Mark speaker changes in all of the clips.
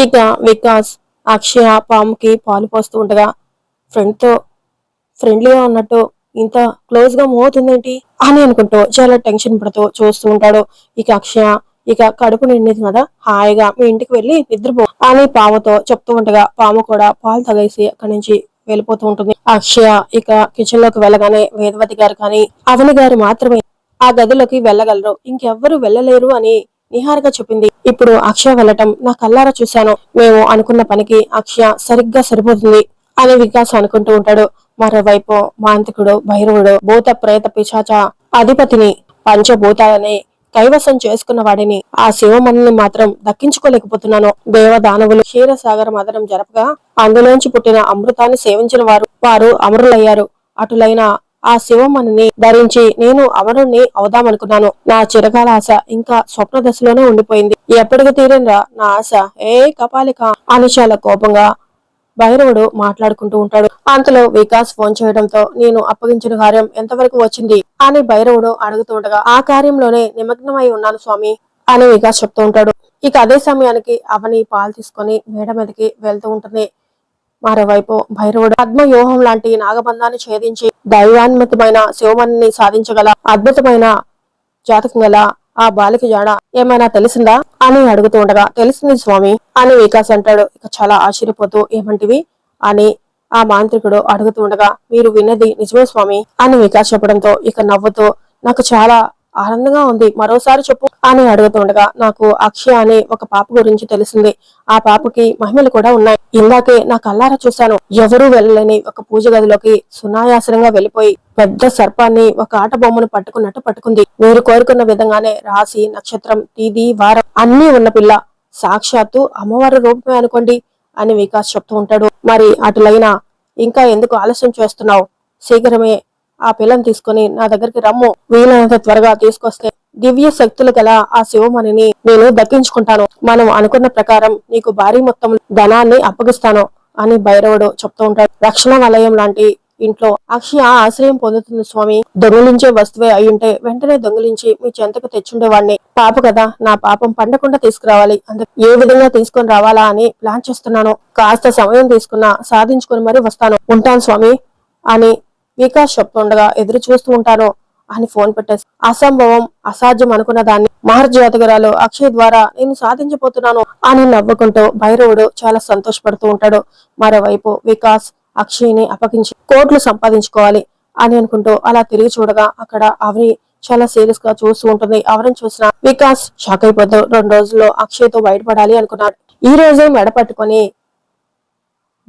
Speaker 1: ఇక వికాస్ అక్షయ పాముకి పాలు పోస్తూ ఉండగా ఫ్రెండ్తో ఫ్రెండ్లీగా ఉన్నట్టు ఇంత క్లోజ్గా అని అనుకుంటూ చాలా టెన్షన్ పడుతూ చూస్తూ ఉంటాడు. ఇక అక్షయ ఇక కడుపు నిండింది కదా హాయిగా మీ ఇంటికి వెళ్ళి నిద్రపో అని పాముతో చెప్తూ ఉండగా పాము కూడా పాలు తగేసి అక్కడి నుంచి వెళ్ళిపోతూ ఉంటుంది. అక్షయ ఇక కిచెన్లోకి వెళ్ళగానే వేదవతి గారు కానీ అవని గారు మాత్రమే ఆ గదిలోకి వెళ్ళగలరు. ఇంకెవ్వరు వెళ్ళలేరు అని నిహారిగా చెప్పింది. ఇప్పుడు అక్షయ వెళ్ళటం నా కల్లారా చూశాను. మేము అనుకున్న పనికి అక్షయ సరిగ్గా సరిపోతుంది అని వికాస్ అనుకుంటూ ఉంటాడు. మరోవైపు మాంతికుడు భైరవుడు భూత ప్రేత పిశాచ అధిపతిని పంచభూతాలని కైవసం చేసుకున్న వాడిని ఆ శివమణిని మాత్రం దక్కించుకోలేకపోతున్నాను. దేవదానవులు క్షీరసాగర మదనం జరపగా అందులోంచి పుట్టిన అమృతాన్ని సేవించిన వారు వారు అమరులయ్యారు. అటులైన ఆ శివమణిని ధరించి నేను అమరుణ్ణి అవుదామనుకున్నాను. నా చిరకాల ఆశ ఇంకా స్వప్న దశలోనే ఉండిపోయింది. ఎప్పటికి తీరిందా నా ఆశ? ఏ కపాలిక? అని చాలా కోపంగా భైరవుడు మాట్లాడుకుంటూ ఉంటాడు. అంతలో వికాస్ ఫోన్ చేయడంతో నేను అప్పగించిన కార్యం ఎంతవరకు వచ్చింది? అని భైరవుడు అడుగుతూ ఉండగా ఆ కార్యంలోనే నిమగ్నమై ఉన్నాను స్వామి అని వికాస్ చెప్తూ ఉంటాడు. ఇక అదే సమయానికి అవని పాలు తీసుకొని మేడ మీదకి వెళ్తూ ఉంటుంది. మరోవైపు భైరవుడు పద్మవ్యూహం లాంటి నాగబంధాన్ని ఛేదించి దైవాన్మతమైన శివమణిని సాధించగల అద్భుతమైన జాతకం గల ఆ బాలిక జాడ ఏమైనా తెలిసిందా అని అడుగుతూ ఉండగా తెలిసింది స్వామి అని వికాస్ అంటాడు. ఇక చాలా ఆశ్చర్యపోతూ ఏమంటివి? అని ఆ మాంత్రికుడు అడుగుతూ ఉండగా మీరు విన్నది నిజమే స్వామి అని వికాస్ చెప్పడంతో ఇక నవ్వుతూ నాకు చాలా ఆనందంగా ఉంది. మరోసారి చెప్పు అని అడుగుతుండగా నాకు అక్షయ అనే ఒక పాప గురించి తెలిసింది. ఆ పాపకి మహిమలు కూడా ఉన్నాయి. ఇందాకే నా కల్లారా చూశాను. ఎవరూ వెళ్ళలేని ఒక పూజ గదిలోకి సునాయాసనంగా వెళ్ళిపోయి పెద్ద సర్పాన్ని ఒక ఆట బొమ్మను పట్టుకున్నట్టు పట్టుకుంది. మీరు కోరుకున్న విధంగానే రాశి నక్షత్రం తీది వారం అన్ని ఉన్న పిల్ల సాక్షాత్తు అమ్మవారి రూపమే అనుకోండి అని వికాస్ చెప్తూ ఉంటాడు. మరి అటులైనా ఇంకా ఎందుకు ఆలస్యం చేస్తున్నావు? శీఘ్రమే ఆ పిల్లని తీసుకుని నా దగ్గరికి రమ్ము. వీలైనంత త్వరగా తీసుకొస్తే దివ్య శక్తులు గల ఆ శివమణిని నేను దక్కించుకుంటాను. మనం అనుకున్న ప్రకారం నీకు భారీ మొత్తం ధనాన్ని అప్పగిస్తాను అని భైరవుడు చెప్తూ ఉంటాడు. రక్షణ వలయం లాంటి ఇంట్లో అక్షయ ఆశ్రయం పొందుతుంది స్వామి. దొంగిలించే వస్తువే అయ్యుంటే వెంటనే దొంగిలించి మీ చెంతకు తెచ్చుండేవాడిని పాప కదా నా పాపం పండకుండా తీసుకురావాలి. అందుకు ఏ విధంగా తీసుకొని రావాలా అని ప్లాన్ చేస్తున్నాను. కాస్త సమయం తీసుకున్నా సాధించుకుని మరీ వస్తాను. ఉంటాను స్వామి అని వికాస్ చెప్తుండగా ఎదురు చూస్తూ ఉంటాను అని ఫోన్ పెట్టేసి. అసంభవం అసాధ్యం అనుకున్న దాన్ని మహర్జాతకురాలు అక్షయ్ ద్వారా నేను సాధించబోతున్నాను అని నవ్వుకుంటూ భైరవుడు చాలా సంతోషపడుతూ ఉంటాడు. మరోవైపు వికాస్ అక్షయ్ని అప్పగించి కోట్లు సంపాదించుకోవాలి అని అనుకుంటూ అలా తిరిగి చూడగా అక్కడ అవని చాలా సీరియస్గా చూస్తూ ఉంటుంది. అవరిని చూసిన వికాస్ షాక్ అయిపోతూ రెండు రోజుల్లో అక్షయ్తో బయటపడాలి అనుకున్నాడు. ఈ రోజే మెడ పట్టుకొని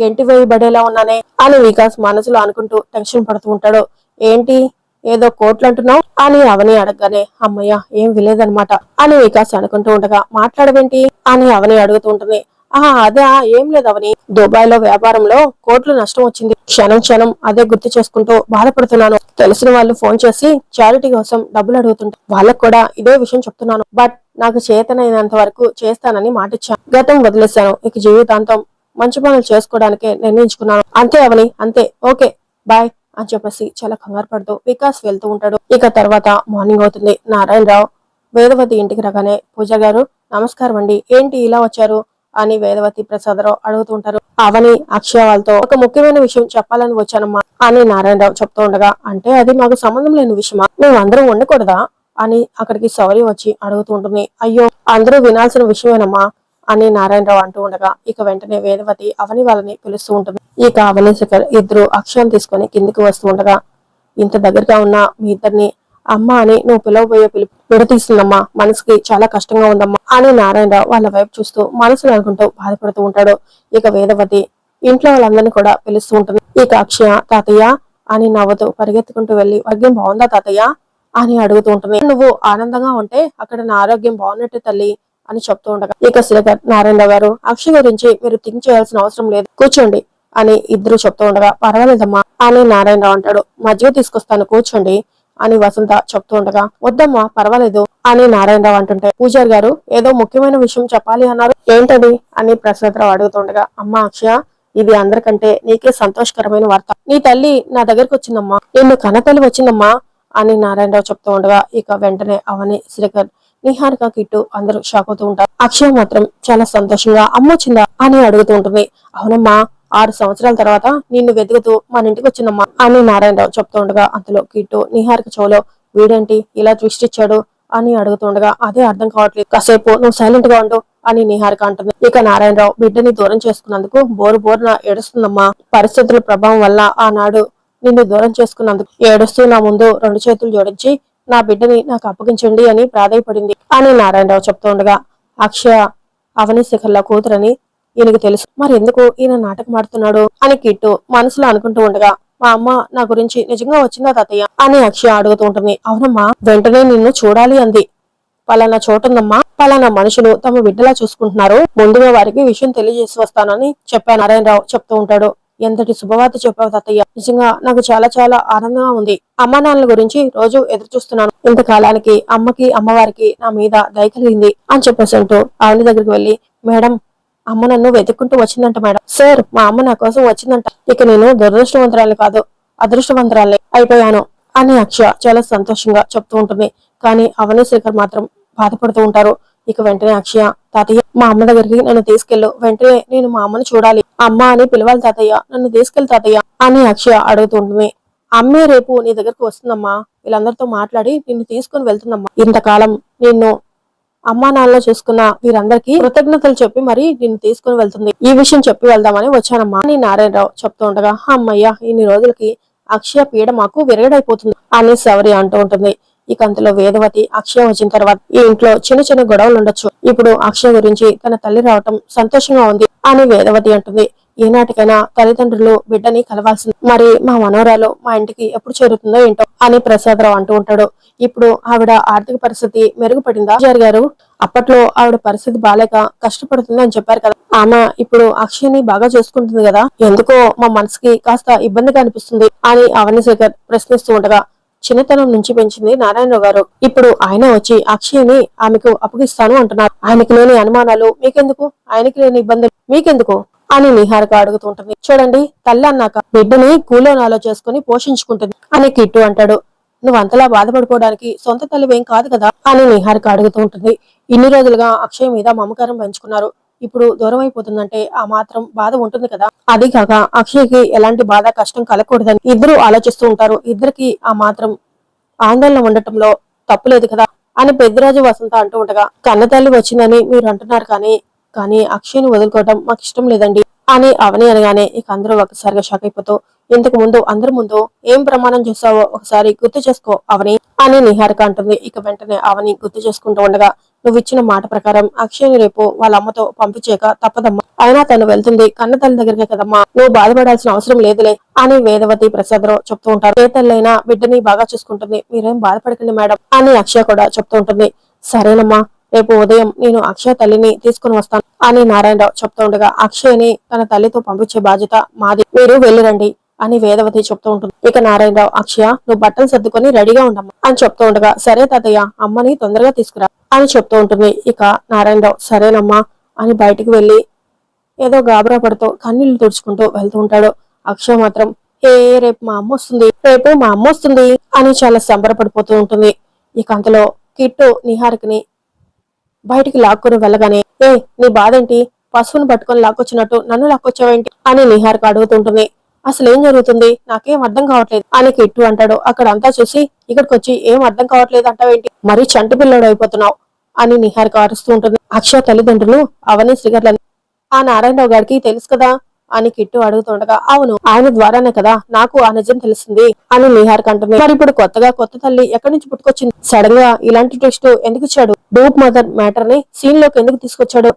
Speaker 1: గెంటి వేయబడేలా ఉన్నానే అని వికాస్ మనసులో అనుకుంటూ టెన్షన్ పడుతూ ఉంటాడు. ఏంటి? ఏదో కోట్లు అంటున్నావు అని అవని అడగగానే అమ్మయ్య ఏం విలేదనమాట అని వికాస్ అనుకుంటూ ఉండగా మాట్లాడవేంటి? అని అవని అడుగుతూ ఉంటుంది. ఆహా అదే? ఏం లేదు అవని. దుబాయ్లో వ్యాపారంలో కోట్లు నష్టం వచ్చింది. క్షణం క్షణం అదే గుర్తు చేసుకుంటూ బాధపడుతున్నాను. తెలిసిన వాళ్ళు ఫోన్ చేసి చారిటీ కోసం డబ్బులు అడుగుతుంటారు వాళ్ళకు కూడా ఇదే విషయం చెప్తున్నాను. బట్ నాకు చేతనైనంత వరకు చేస్తానని మాటిచ్చాను. గతం వదిలేశాను. ఇక జీవితాంతం మంచి పనులు చేసుకోవడానికే నిర్ణయించుకున్నాను. అంతే అవని అంతే ఓకే బాయ్ అని చెప్పేసి చాలా కంగారు పడుతూ వికాస్ వెళ్తూ ఉంటాడు. ఇక తర్వాత మార్నింగ్ అవుతుంది. నారాయణరావు వేదవతి ఇంటికి రాగానే పూజ గారు నమస్కారం అండి ఏంటి ఇలా వచ్చారు? అని వేదవతి ప్రసాదరావు అడుగుతూ ఉంటారు. అవని అక్షయ వాళ్ళతో ఒక ముఖ్యమైన విషయం చెప్పాలని వచ్చానమ్మా అని నారాయణరావు చెప్తూ ఉండగా అంటే అది మాకు సంబంధం లేని విషయమా? మేము అందరం ఉండకూడదా? అని అక్కడికి సౌరి వచ్చి అడుగుతూ ఉంటుంది. అయ్యో అందరూ వినాల్సిన విషయమేనమ్మా. అని నారాయణరావు అంటూ ఉండగా ఇక వెంటనే వేదవతి అవని వాళ్ళని పిలుస్తూ ఉంటుంది. ఇక అవని శేఖర్ ఇద్దరు అక్షయం తీసుకొని కిందికి వస్తూ ఉండగా ఇంత దగ్గరగా ఉన్న మీ ఇద్దరిని అమ్మ అని నువ్వు పిలవబోయే పిలుపు విడతీస్తుందమ్మా మనసుకి చాలా కష్టంగా ఉందమ్మా అని నారాయణరావు వాళ్ళ వైపు చూస్తూ మనసులు అనుకుంటూ బాధపడుతూ ఉంటాడు. ఇక వేదవతి ఇంట్లో వాళ్ళందరినీ కూడా పిలుస్తూ ఉంటుంది. ఇక అక్షయ తాతయ్య అని నవ్వుతూ పరిగెత్తుకుంటూ వెళ్ళి ఆరోగ్యం బాగుందా తాతయ్య? అని అడుగుతూ ఉంటుంది. నువ్వు ఆనందంగా ఉంటే అక్కడ నా ఆరోగ్యం బాగున్నట్టు తల్లి అని చెప్తూ ఉండగా ఇక శ్రీధర్ నారాయణ గారు అక్షయ్ గురించి మీరు థింక్ చేయాల్సిన అవసరం లేదు. కూర్చోండి అని ఇద్దరు చెప్తూ ఉండగా పర్వాలేదమ్మా అని నారాయణరావు అంటాడు. మధ్య తీసుకొస్తాను కూర్చోండి అని వసంత చెప్తూ ఉండగా వద్దమ్మా పర్వాలేదు అని నారాయణరావు అంటుంటే పూజారి గారు ఏదో ముఖ్యమైన విషయం చెప్పాలి అన్నారు. ఏంటది? అని ప్రసాదరావు అడుగుతుండగా అమ్మా అక్షయ ఇది అందరికంటే నీకే సంతోషకరమైన వార్త. నీ తల్లి నా దగ్గరకు వచ్చిందమ్మా. నిన్ను కనతల్లి వచ్చిందమ్మా అని నారాయణరావు చెప్తూ ఉండగా ఇక వెంటనే అవని శ్రీకర్ నిహారిక కిట్టు అందరూ షాక్ అవుతూ ఉంటారు. అక్షయ మాత్రం చాలా సంతోషంగా అమ్మొచ్చిందా అని అడుగుతూ ఉంటుంది. అవునమ్మా ఆరు సంవత్సరాల తర్వాత నిన్ను వెతుకుతూ మన ఇంటికి వచ్చిందమ్మా అని నారాయణరావు చెప్తూ ఉండగా అంతలో కిట్టు నిహారిక చెవులో వీడేంటి ఇలా దృష్టిచ్చాడు ఇచ్చాడు? అని అడుగుతుండగా అదే అర్థం కావట్లేదు. కాసేపు నువ్వు సైలెంట్గా ఉండు అని నిహారిక అంటుంది. ఇక నారాయణరావు బిడ్డని దూరం చేసుకున్నందుకు బోరు బోరున ఏడుస్తుందమ్మా. పరిస్థితుల ప్రభావం వల్ల ఆనాడు నిన్ను దూరం చేసుకున్నందుకు ఏడుస్తూ నా ముందు రెండు చేతులు జోడించి నా బిడ్డని నాకు అప్పగించండి అని ప్రాధాయపడింది. అని నారాయణరావు చెప్తూ ఉండగా అక్షయ అవని శిఖర్ల కూతురని ఈయనకు తెలుసు. మరి ఎందుకు ఈయన నాటకం ఆడుతున్నాడు? అని కిట్టు మనసులో అనుకుంటూ ఉండగా మా అమ్మ నా గురించి నిజంగా వచ్చిందా తాతయ్య? అని అక్షయ అడుగుతూ ఉంటుంది. అవునమ్మా వెంటనే నిన్ను చూడాలి అంది. పలానా చోటుందమ్మా పలానా మనుషులు తమ బిడ్డలా చూసుకుంటున్నారు. ముందుగా వారికి విషయం తెలియజేసి వస్తానని చెప్పాను నారాయణరావు చెప్తూ ఉంటాడు. ఎంతటి శుభవార్త చెప్పావు తాతయ్య? నిజంగా నాకు చాలా చాలా ఆనందంగా ఉంది. అమ్మ నాన్నల గురించి రోజు ఎదురు చూస్తున్నాను ఇంతకాలానికి అమ్మకి అమ్మవారికి నా మీద దయ కలిగింది అని చెప్పేసి అంటూ ఆవిడ దగ్గరికి వెళ్ళి మేడం అమ్మ నన్ను వెతుక్కుంటూ వచ్చిందంట మేడం. సార్ మా అమ్మ నా కోసం వచ్చిందంట. ఇక నేను దురదృష్టవంతరాలు కాదు అదృష్టవంతురాలే అయిపోయాను. అని అక్ష చాలా సంతోషంగా చెప్తూ ఉంటుంది. కానీ అవని శేఖర్ మాత్రం బాధపడుతూ ఉంటారు. ఇక వెంటనే అక్షయ తాతయ్య మా అమ్మ దగ్గరికి నన్ను తీసుకెళ్ళు. వెంటనే నేను మా అమ్మని చూడాలి. అమ్మ అని పిలవాలి తాతయ్య. నన్ను తీసుకెళ్ళి తాతయ్య అని అక్షయ అడుగుతుండమే అమ్మే రేపు నీ దగ్గరకు వస్తుందమ్మా. వీళ్ళందరితో మాట్లాడి నిన్ను తీసుకుని వెళ్తుందమ్మా. ఇంతకాలం నిన్ను అమ్మా నాన్న చూసుకున్న వీరందరికీ కృతజ్ఞతలు చెప్పి మరి నిన్ను తీసుకుని వెళ్తుంది. ఈ విషయం చెప్పి వెళ్దామని వచ్చానమ్మా అని నారాయణరావు చెప్తూ ఉండగా అమ్మయ్య ఇన్ని రోజులకి అక్షయ పీడ మాకు విరగడైపోతుంది అని సవరి అంటూ ఉంటుంది. ఇక అంతలో వేదవతి అక్షయ వచ్చిన తర్వాత ఈ ఇంట్లో చిన్న చిన్న గొడవలు ఉండొచ్చు. ఇప్పుడు అక్షయ గురించి తన తల్లి రావటం సంతోషంగా ఉంది అని వేదవతి అంటుంది. ఏనాటికైనా తల్లిదండ్రులు బిడ్డని కలవాల్సింది మరి మా మనోరాలు మా ఇంటికి ఎప్పుడు చేరుతుందో ఏంటో అని ప్రసాదరావు అంటూ ఉంటాడు. ఇప్పుడు ఆవిడ ఆర్థిక పరిస్థితి మెరుగుపడిందా? జరిగారు అప్పట్లో ఆవిడ పరిస్థితి బాలేక కష్టపడుతుంది అని చెప్పారు కదా. ఆమె ఇప్పుడు అక్షయ్ని బాగా చూసుకుంటుంది కదా. ఎందుకో మా మనసుకి కాస్త ఇబ్బందిగా అనిపిస్తుంది అని అవని శేఖర్ ప్రశ్నిస్తూ ఉండగా చిన్నతనం నుంచి పెంచింది నారాయణరావు గారు. ఇప్పుడు ఆయన వచ్చి అక్షయ్ని ఆమెకు అప్పగిస్తాను అంటున్నారు. ఆయనకి లేని అనుమానాలు మీకెందుకు? ఆయనకి లేని ఇబ్బందులు మీకెందుకు? అని నిహారిక అడుగుతుంటుంది చూడండి తల్లి అన్నాక బిడ్డని కూలోనాలో చేసుకుని పోషించుకుంటుంది. అని కిట్టు అంటాడు. నువ్వు అంతలా బాధపడిపోవడానికి సొంత తల్లివేం కాదు కదా? అని నిహారిక అడుగుతూ ఉంటుంది. ఇన్ని రోజులుగా అక్షయ్ మీద మమకారం పెంచుకున్నారు. ఇప్పుడు దూరం అయిపోతుందంటే ఆ మాత్రం బాధ ఉంటుంది కదా. అది కాక అక్షయ్కి ఎలాంటి బాధ కష్టం కలగకూడదని ఇద్దరు ఆలోచిస్తూ ఉంటారు. ఇద్దరికి ఆ మాత్రం ఆందోళన ఉండటంలో తప్పులేదు కదా అని పెద్దరాజు వసంత అంటూ ఉండగా కన్నతల్లి వచ్చిందని మీరు అంటున్నారు కానీ కానీ అక్షయ్ని వదులుకోవడం మాకు ఇష్టం లేదండి అని అవని అనగానే ఇక అందరూ ఒకసారిగా షాక్ అయిపోతూ ఇంతకు ముందు అందరి ముందు ఏం ప్రమాణం చేస్తావో ఒకసారి గుర్తు చేసుకో అవని అని నిహారిక అంటుంది. ఇక వెంటనే అవని గుర్తు చేసుకుంటూ ఉండగా నువ్వు ఇచ్చిన మాట ప్రకారం అక్షయ్ని రేపు వాళ్ళ అమ్మతో పంపించేక తప్పదమ్మా. అయినా తను వెళ్తుంది కన్న తల్లి దగ్గరికే కదమ్మా. నువ్వు బాధపడాల్సిన అవసరం లేదులే అని వేదవతి ప్రసాదరావు చెప్తూ ఉంటారు. ఏ తల్లైనా బిడ్డని బాగా చూసుకుంటుంది. మీరేం బాధపడకండి మేడం అని అక్షయ కూడా చెప్తూ ఉంటుంది. సరేనమ్మా రేపు ఉదయం నేను అక్షయ తల్లిని తీసుకుని వస్తాను అని నారాయణరావు చెప్తూ ఉండగా అక్షయ్ని తన తల్లితో పంపించే బాధ్యత మాది. మీరు వెళ్ళిరండి అని వేదవతి చెప్తూ ఉంటుంది. ఇక నారాయణరావు అక్షయ నువ్వు బట్టలు సర్దుకొని రెడీగా ఉండమ్మా అని చెప్తూ ఉండగా సరే తాతయ్య అమ్మని తొందరగా తీసుకురా అని చెప్తూ ఉంటుంది. ఇక నారాయణరావు సరేనమ్మా అని బయటికి వెళ్ళి ఏదో గాబరా పడుతూ కన్నీళ్ళు తుడుచుకుంటూ వెళ్తూ ఉంటాడు. అక్షయ మాత్రం ఏ రేపు మా అమ్మ వస్తుంది. రేపు మా అమ్మ వస్తుంది అని చాలా సంబరపడిపోతూ ఉంటుంది. ఇక అంతలో కిట్టు నిహారికని బయటికి లాక్కుని వెళ్ళగానే ఏ నీ బాధేంటి? పశువుని పట్టుకొని లాక్కొచ్చినట్టు నన్ను లాక్కొచ్చావేంటి? అని నిహారిక అడుగుతుంటుంది అసలు ఏం జరుగుతుంది? నాకేం అర్థం కావట్లేదు. అని కిట్టు అంటాడు. అక్కడ అంతా చూసి ఇక్కడికి వచ్చి ఏం అర్థం కావట్లేదు అంటావేంటి? మరీ చంటి పిల్లడు అయిపోతున్నావు అని నిహారిక అరుస్తూ ఉంటుంది. అక్షయ తల్లిదండ్రులు అవని శ్రీగర్లని. ఆ నారాయణరావు గారికి తెలుసు కదా అని కిట్టు అడుగుతుండగా అవును ఆయన ద్వారానే కదా నాకు ఆ నిజం తెలిసింది అని నిహార్ కంటుంది మరి ఇప్పుడు కొత్తగా కొత్త తల్లి ఎక్కడి నుంచి పుట్టుకొచ్చింది? సడన్గా ఇలాంటి టెక్స్ట్ ఎందుకు ఇచ్చాడు? డూప్ మదర్ మ్యాటర్ని సీన్లోకి ఎందుకు తీసుకొచ్చాడు?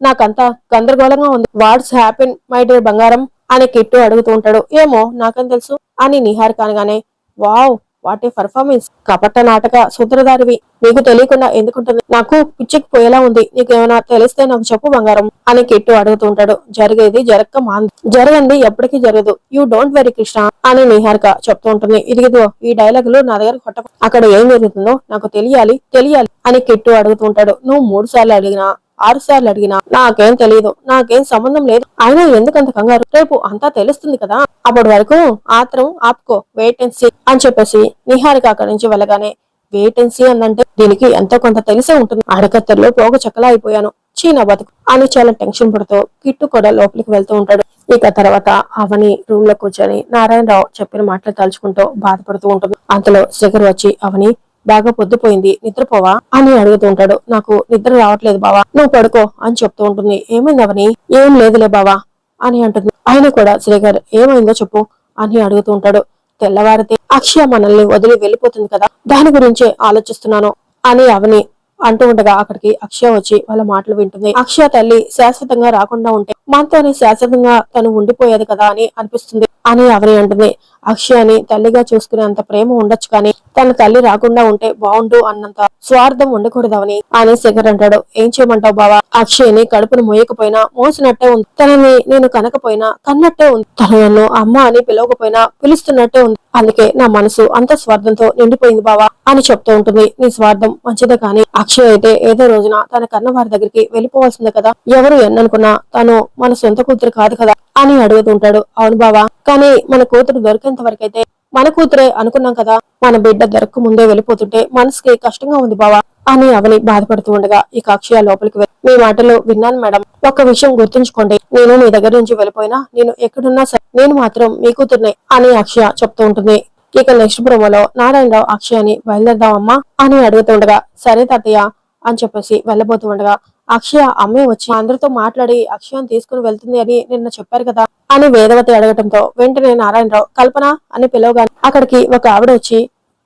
Speaker 1: నాకంతా గందరగోళంగా ఉంది. వాట్స్ హ్యాపీన్ మై డియర్ బంగారం? అని కిట్టు అడుగుతూ ఉంటాడు. ఏమో నాకేం తెలుసు? అని నిహారిక అనగానే వావ్ వాటి పర్ఫార్మెన్స్. కపట నాటక సూత్రధారివి. నీకు తెలియకుండా ఎందుకుంటుంది? నాకు పిచ్చికి పోయేలా ఉంది. నీకేమైనా తెలిస్తే నాకు చెప్పు బంగారం. అని కిట్టు అడుగుతూ ఉంటాడు. జరిగేది జరగక మాంది. జరగండి ఎప్పటికీ జరగదు. యూ డోంట్ వెరీ కృష్ణ అని నిహారిక చెప్తూ ఉంటుంది. ఇదిగో ఈ డైలాగులు నా దగ్గర కొట్ట అక్కడ ఏం జరుగుతుందో నాకు తెలియాలి తెలియాలి అని కిట్టు అడుగుతూ ఉంటాడు. నువ్వు మూడు సార్లు అడిగినా ఆరు సార్లు అడిగినా నాకేం తెలియదు నాకేం సంబంధం లేదు. అయినా ఎందుకంత కంగారు? రేపు అంతా తెలుస్తుంది కదా. అప్పటి వరకు ఆత్రం ఆపుకో వెయిట్ అండ్ సీ అని చెప్పేసి నిహారిక అక్కడి నుంచి వెళ్ళగానే వేటెన్సీ అందంటే దీనికి ఎంతో కొంత తెలిసే ఉంటుంది. అడకత్తెరలో పోగ చక్కలా అయిపోయాను. చీనా బతుకు అని చాలా టెన్షన్ పడుతూ కిట్టు కూడా లోపలికి వెళ్తూ ఉంటాడు. ఇక తర్వాత అవని రూమ్లో కూర్చొని నారాయణరావు చెప్పిన మాటలు తలుచుకుంటూ బాధపడుతూ ఉంటుంది. అంతలో శేఖర్ వచ్చి అవని బాగా పొద్దుపోయింది. నిద్రపోవా? అని అడుగుతూ ఉంటాడు. నాకు నిద్ర రావట్లేదు బావా. నువ్వు పడుకో అని చెప్తూ ఉంటుంది. ఏమైంది అవని? ఏం లేదులే బావా అని అంటుంది. ఆయన కూడా శ్రీకర్ ఏమైందో చెప్పు అని అడుగుతూ ఉంటాడు. తెల్లవారితే అక్షయ మనల్ని వదిలి వెళ్ళిపోతుంది కదా దాని గురించే ఆలోచిస్తున్నాను అని అవని అంటూ ఉండగా అక్కడికి అక్షయ వచ్చి వాళ్ళ మాటలు వింటుంది. అక్షయ తల్లి శాశ్వతంగా రాకుండా ఉంటే మనతోనే శాశ్వతంగా తను ఉండిపోయేది కదా అని అనిపిస్తుంది అని అవని అంటుంది. అక్షయని తల్లిగా చూసుకునే అంత ప్రేమ ఉండొచ్చు కానీ తన తల్లి రాకుండా ఉంటే బాగుండు అన్నంత స్వార్థం ఉండకూడదవని అని శేఖర్ అంటాడు. ఏం చేయమంటావు బావా? అక్షయ్ని కడుపును మోయకపోయినా మోసినట్టే ఉంది. తనని నేను కనకపోయినా కన్నట్టే ఉంది. తను నన్ను అమ్మ అని పిలవకపోయినా పిలుస్తున్నట్టే ఉంది. అందుకే నా మనసు అంత స్వార్థంతో నిండిపోయింది బావా అని చెప్తూ ఉంటుంది. నీ స్వార్థం మంచిదే కానీ అక్షయ్ అయితే ఏదో రోజున తన కన్న వారి దగ్గరికి వెళ్ళిపోవాల్సిందే కదా. ఎవరు ఎన్ననుకున్నా తను మన సొంత కూతురు కాదు కదా. అని అడుగుతుంటాడు. అవును బావా కానీ మన కూతురు దొరికేంత వరకైతే మన కూతురే అనుకున్నాం కదా మన బిడ్డ దొరక్క ముందే వెళ్ళిపోతుంటే మనసుకి కష్టంగా ఉంది బావా అని అవని బాధపడుతూ ఉండగా ఇక అక్షయ లోపలికి వెళ్ళి మీ మాటలు విన్నాను మేడం. ఒక్క విషయం గుర్తుంచుకోండి. నేను మీ దగ్గర నుంచి వెళ్ళిపోయినా నేను ఎక్కడున్నా సరే నేను మాత్రం మీ కూతుర్నే అని అక్షయ చెప్తూ ఉంటుంది. ఇక నెక్స్ట్ ప్రోమోలో నారాయణరావు అక్షయని బయలుదేరదామమ్మా అని అడుగుతుండగా సరే తాతయ్య అని చెప్పేసి వెళ్ళబోతూ ఉండగా అక్షయ అమ్మే వచ్చి అందరితో మాట్లాడి అక్షయాన్ని తీసుకుని వెళ్తుంది అని నిన్న చెప్పారు కదా అని వేదవతి అడగటంతో వెంటనే నారాయణరావు కల్పన అని పిలవగానే అక్కడికి ఒక ఆవిడ వచ్చి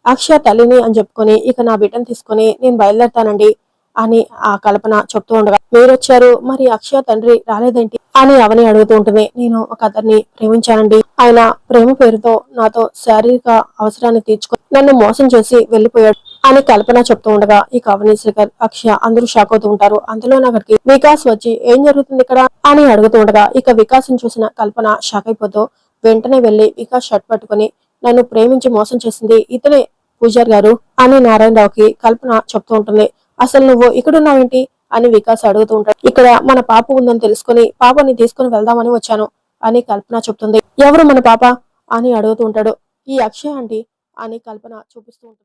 Speaker 1: అక్షయ తల్లిని అని చెప్పుకొని ఇక నా బిడ్డను తీసుకొని నేను బయలుదేరతానండి అని ఆ కల్పన చెప్తూ ఉండగా మీరొచ్చారు మరి అక్షయ తండ్రి రాలేదేంటి అని అవని అడుగుతూ ఉంటుంది నేను ఒక అతన్ని ప్రేమించానండి. ఆయన ప్రేమ పేరుతో నాతో శారీరక అవసరాన్ని తీర్చుకొని నన్ను మోసం చేసి వెళ్ళిపోయాడు అని కల్పన చెప్తూ ఉండగా ఇక అవని శ్రీకర్ అక్షయ అందరూ షాక్ అవుతూ ఉంటారు. అందులో అక్కడికి వికాస్ వచ్చి ఏం జరుగుతుంది ఇక్కడ అని అడుగుతూ ఉండగా ఇక వికాసం చూసిన కల్పన షాక్ అయిపోతూ వెంటనే వెళ్ళి వికాస్ షర్ట్ పట్టుకొని నన్ను ప్రేమించి మోసం చేసింది ఇతనే పూజార్ గారు అని నారాయణరావుకి కల్పన చెప్తూ ఉంటుంది. అసలు నువ్వు ఇక్కడున్నావేంటి? అని వికాస్ అడుగుతూ ఉంటాడు. ఇక్కడ మన పాప ఉందని తెలుసుకుని పాపని తీసుకుని వెళ్దామని వచ్చాను అని కల్పన చెప్తుంది. ఎవరు మన పాప? అని అడుగుతూ ఉంటాడు. ఈ అక్షయ ఆంటీ అని కల్పన చూపిస్తూ ఉంటుంది.